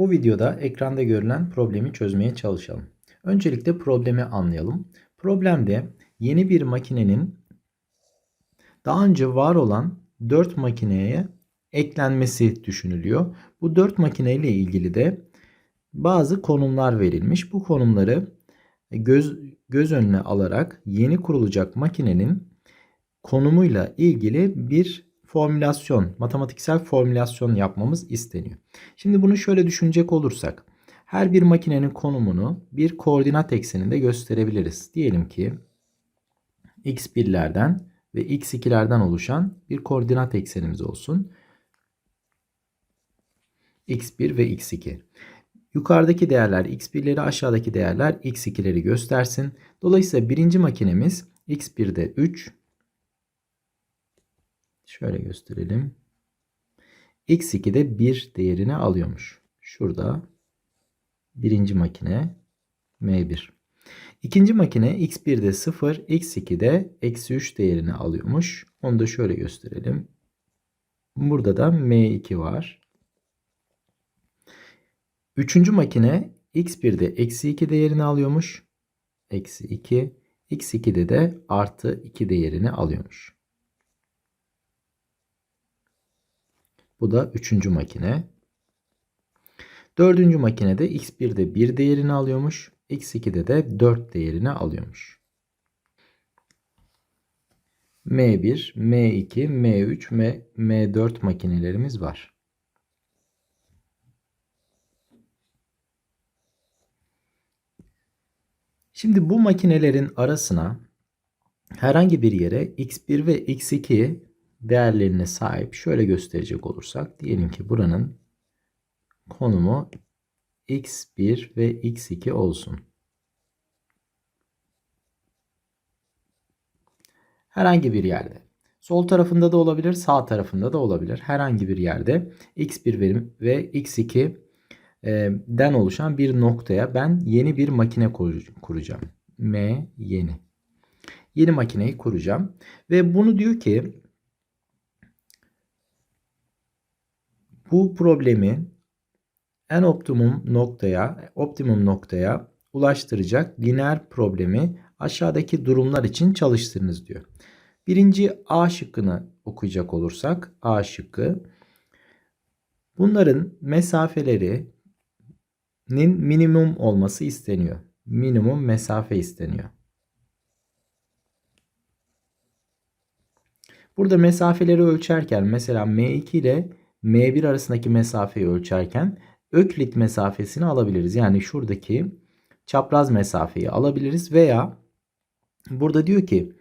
Bu videoda ekranda görülen problemi çözmeye çalışalım. Öncelikle problemi anlayalım. Problemde yeni bir makinenin daha önce var olan 4 makineye eklenmesi düşünülüyor. Bu 4 makine ile ilgili de bazı konumlar verilmiş. Bu konumları göz, göz önüne alarak yeni kurulacak makinenin konumuyla ilgili bir formülasyon, matematiksel formülasyon yapmamız isteniyor. Şimdi bunu şöyle düşünecek olursak her bir makinenin konumunu bir koordinat ekseninde gösterebiliriz. Diyelim ki x1'lerden ve x2'lerden oluşan bir koordinat eksenimiz olsun. x1 ve x2. Yukarıdaki değerler x1'leri aşağıdaki değerler x2'leri göstersin. Dolayısıyla birinci makinemiz x1'de 3, Şöyle gösterelim. X2'de 1 değerini alıyormuş. Şurada birinci makine M1. İkinci makine X1'de 0, X2'de eksi 3 değerini alıyormuş. Onu da şöyle gösterelim. Burada da M2 var. Üçüncü makine X1'de eksi 2 değerini alıyormuş. Eksi 2. X2'de de artı 2 değerini alıyormuş. Bu da üçüncü makine. Dördüncü makinede x1'de 1 değerini alıyormuş. x2'de de 4 değerini alıyormuş. M1, M2, M3, M, M4 makinelerimiz var. Şimdi bu makinelerin arasına herhangi bir yere x1 ve x2 değerlerine sahip şöyle gösterecek olursak diyelim ki buranın konumu x1 ve x2 olsun. Herhangi bir yerde. Sol tarafında da olabilir, sağ tarafında da olabilir. Herhangi bir yerde x1 ve x2 e, den oluşan bir noktaya ben yeni bir makine kuracağım. M yeni. Yeni makineyi kuracağım. Ve bunu diyor ki Bu problemi en optimum noktaya, optimum noktaya ulaştıracak lineer problemi aşağıdaki durumlar için çalıştırınız diyor. Birinci A şıkkını okuyacak olursak A şıkkı bunların mesafelerinin minimum olması isteniyor. Minimum mesafe isteniyor. Burada mesafeleri ölçerken mesela M2 ile M1 arasındaki mesafeyi ölçerken öklit mesafesini alabiliriz. Yani şuradaki çapraz mesafeyi alabiliriz veya burada diyor ki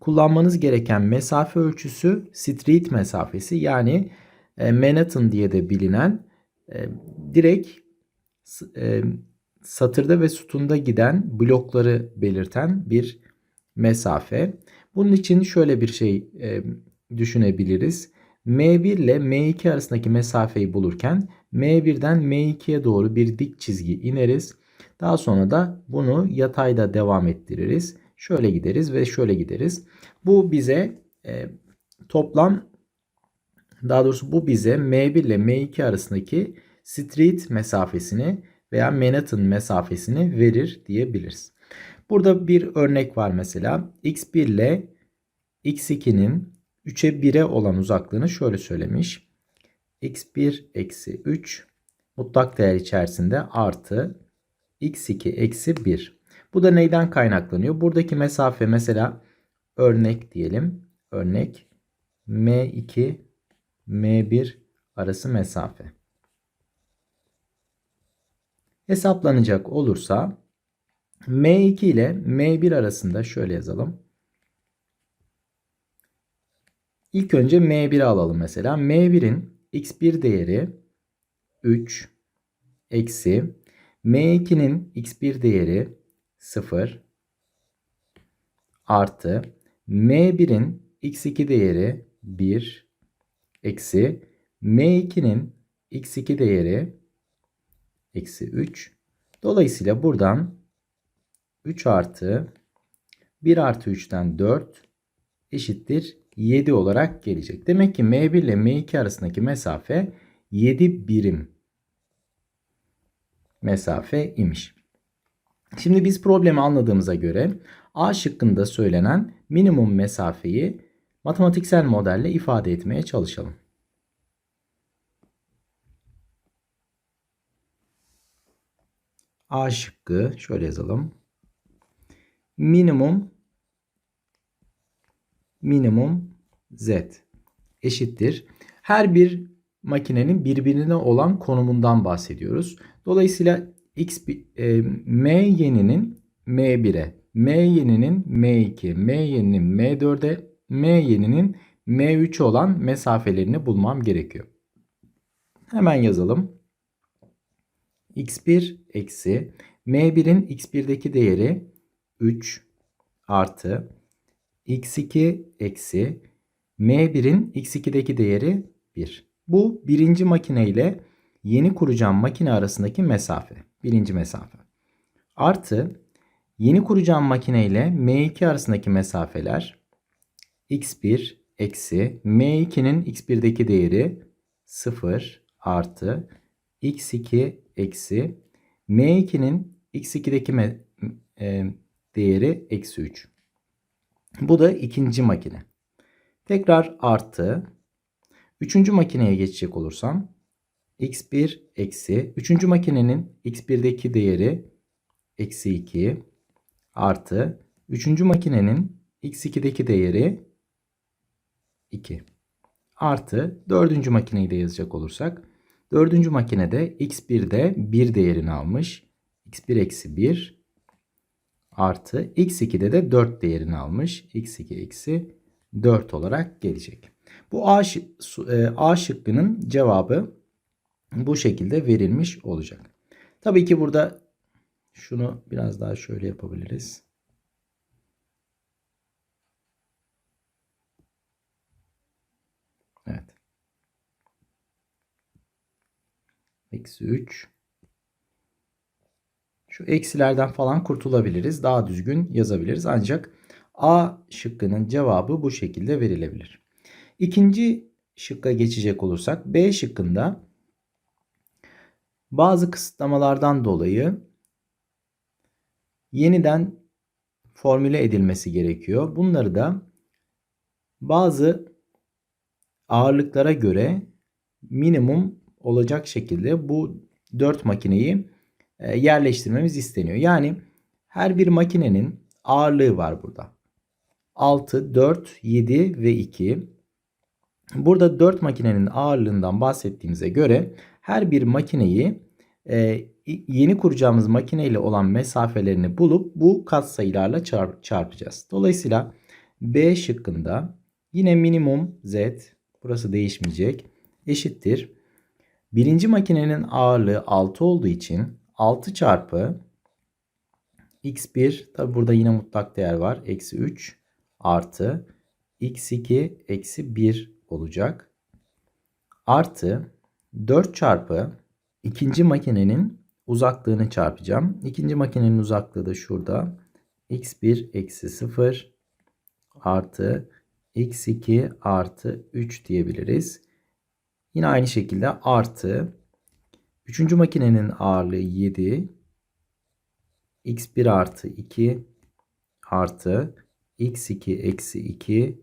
kullanmanız gereken mesafe ölçüsü street mesafesi yani e, Manhattan diye de bilinen e, direkt e, satırda ve sütunda giden blokları belirten bir mesafe. Bunun için şöyle bir şey düşünebiliriz. M1 ile M2 arasındaki mesafeyi bulurken M1'den M2'ye doğru bir dik çizgi ineriz. Daha sonra da bunu yatayda devam ettiririz. Şöyle gideriz ve şöyle gideriz. Bu bize e, toplam daha doğrusu bu bize M1 ile M2 arasındaki street mesafesini veya Manhattan mesafesini verir diyebiliriz. Burada bir örnek var mesela. X1 ile X2'nin 3'e 1'e olan uzaklığını şöyle söylemiş. x1 eksi 3 mutlak değer içerisinde artı x2 eksi 1. Bu da neyden kaynaklanıyor? Buradaki mesafe mesela örnek diyelim. Örnek m2 m1 arası mesafe. Hesaplanacak olursa m2 ile m1 arasında şöyle yazalım. İlk önce M1'i alalım mesela. M1'in x1 değeri 3 eksi M2'nin x1 değeri 0 artı M1'in x2 değeri 1 eksi M2'nin x2 değeri eksi 3. Dolayısıyla buradan 3 artı 1 artı 3'ten 4 eşittir 7 olarak gelecek. Demek ki M1 ile M2 arasındaki mesafe 7 birim. mesafe imiş. Şimdi biz problemi anladığımıza göre A şıkkında söylenen minimum mesafeyi matematiksel modelle ifade etmeye çalışalım. A şıkkı şöyle yazalım. Minimum minimum z eşittir. Her bir makinenin birbirine olan konumundan bahsediyoruz. Dolayısıyla x e, m yeninin m1'e, m yeninin m2, m yeninin m4'e, m yeninin m3 olan mesafelerini bulmam gerekiyor. Hemen yazalım. x1 eksi m1'in x1'deki değeri 3 artı x2 eksi m1'in x2'deki değeri 1. Bu birinci makine ile yeni kuracağım makine arasındaki mesafe. Birinci mesafe. Artı yeni kuracağım makine ile m2 arasındaki mesafeler x1 eksi m2'nin x1'deki değeri 0 artı x2 eksi m2'nin x2'deki me, e, değeri eksi 3. Bu da ikinci makine. Tekrar artı. Üçüncü makineye geçecek olursam x1 eksi. Üçüncü makinenin x1'deki değeri eksi 2 artı. Üçüncü makinenin x2'deki değeri 2 artı dördüncü makineyi de yazacak olursak dördüncü makinede x1'de 1 değerini almış. x1 eksi 1 artı x2'de de 4 değerini almış. x2 eksi 4 olarak gelecek. Bu A, e, A şıkkının cevabı bu şekilde verilmiş olacak. Tabii ki burada şunu biraz daha şöyle yapabiliriz. Evet. Eksi 3 şu eksilerden falan kurtulabiliriz. Daha düzgün yazabiliriz. Ancak A şıkkının cevabı bu şekilde verilebilir. İkinci şıkka geçecek olursak B şıkkında bazı kısıtlamalardan dolayı yeniden formüle edilmesi gerekiyor. Bunları da bazı ağırlıklara göre minimum olacak şekilde bu 4 makineyi yerleştirmemiz isteniyor. Yani her bir makinenin ağırlığı var burada. 6, 4, 7 ve 2. Burada 4 makinenin ağırlığından bahsettiğimize göre her bir makineyi e, yeni kuracağımız makine ile olan mesafelerini bulup bu katsayılarla çarp çarpacağız. Dolayısıyla B şıkkında yine minimum Z burası değişmeyecek eşittir. Birinci makinenin ağırlığı 6 olduğu için 6 çarpı x1 tabi burada yine mutlak değer var. Eksi 3 artı x2 eksi 1 olacak. Artı 4 çarpı ikinci makinenin uzaklığını çarpacağım. İkinci makinenin uzaklığı da şurada. x1 eksi 0 artı x2 artı 3 diyebiliriz. Yine aynı şekilde artı Üçüncü makinenin ağırlığı 7. x1 artı 2 artı x2 eksi 2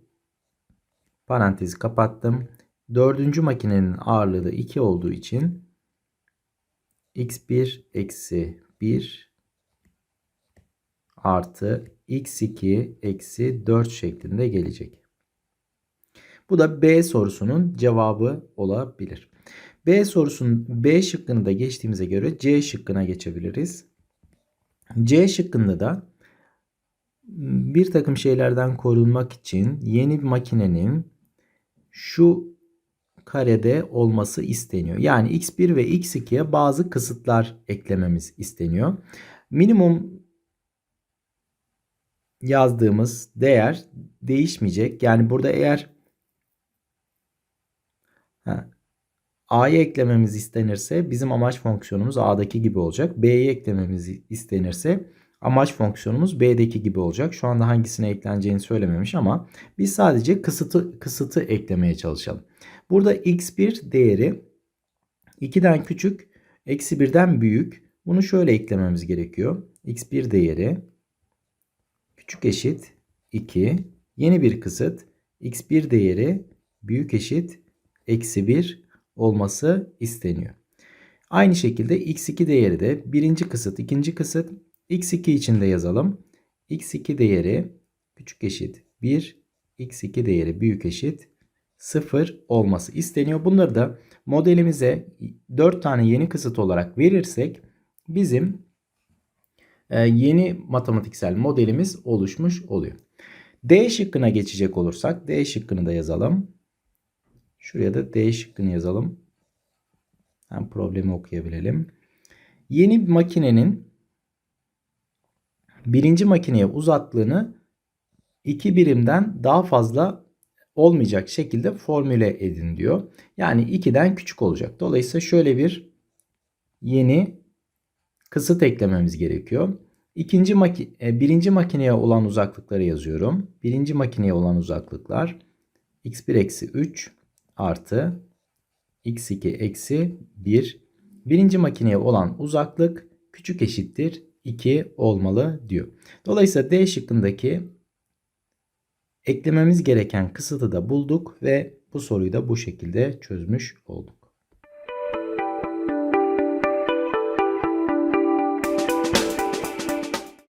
parantezi kapattım. Dördüncü makinenin ağırlığı da 2 olduğu için x1 eksi 1 artı x2 eksi 4 şeklinde gelecek. Bu da B sorusunun cevabı olabilir. B sorusunun B şıkkını da geçtiğimize göre C şıkkına geçebiliriz. C şıkkında da bir takım şeylerden korunmak için yeni bir makinenin şu karede olması isteniyor. Yani x1 ve x2'ye bazı kısıtlar eklememiz isteniyor. Minimum yazdığımız değer değişmeyecek. Yani burada eğer A'yı eklememiz istenirse bizim amaç fonksiyonumuz A'daki gibi olacak. B'yi eklememiz istenirse amaç fonksiyonumuz B'deki gibi olacak. Şu anda hangisine ekleneceğini söylememiş ama biz sadece kısıtı, kısıtı eklemeye çalışalım. Burada x1 değeri 2'den küçük, eksi 1'den büyük. Bunu şöyle eklememiz gerekiyor. x1 değeri küçük eşit 2 yeni bir kısıt x1 değeri büyük eşit eksi 1 olması isteniyor. Aynı şekilde x2 değeri de birinci kısıt ikinci kısıt x2 için de yazalım. x2 değeri küçük eşit 1 x2 değeri büyük eşit 0 olması isteniyor. Bunları da modelimize 4 tane yeni kısıt olarak verirsek bizim e, yeni matematiksel modelimiz oluşmuş oluyor. D şıkkına geçecek olursak D şıkkını da yazalım. Şuraya da D şıkkını yazalım. Hem problemi okuyabilelim. Yeni bir makinenin birinci makineye uzaklığını iki birimden daha fazla olmayacak şekilde formüle edin diyor. Yani 2'den küçük olacak. Dolayısıyla şöyle bir yeni kısıt eklememiz gerekiyor. İkinci maki e, birinci makineye olan uzaklıkları yazıyorum. Birinci makineye olan uzaklıklar x1 eksi 3 artı x2 eksi 1. Birinci makineye olan uzaklık küçük eşittir 2 olmalı diyor. Dolayısıyla D şıkkındaki eklememiz gereken kısıtı da bulduk ve bu soruyu da bu şekilde çözmüş olduk.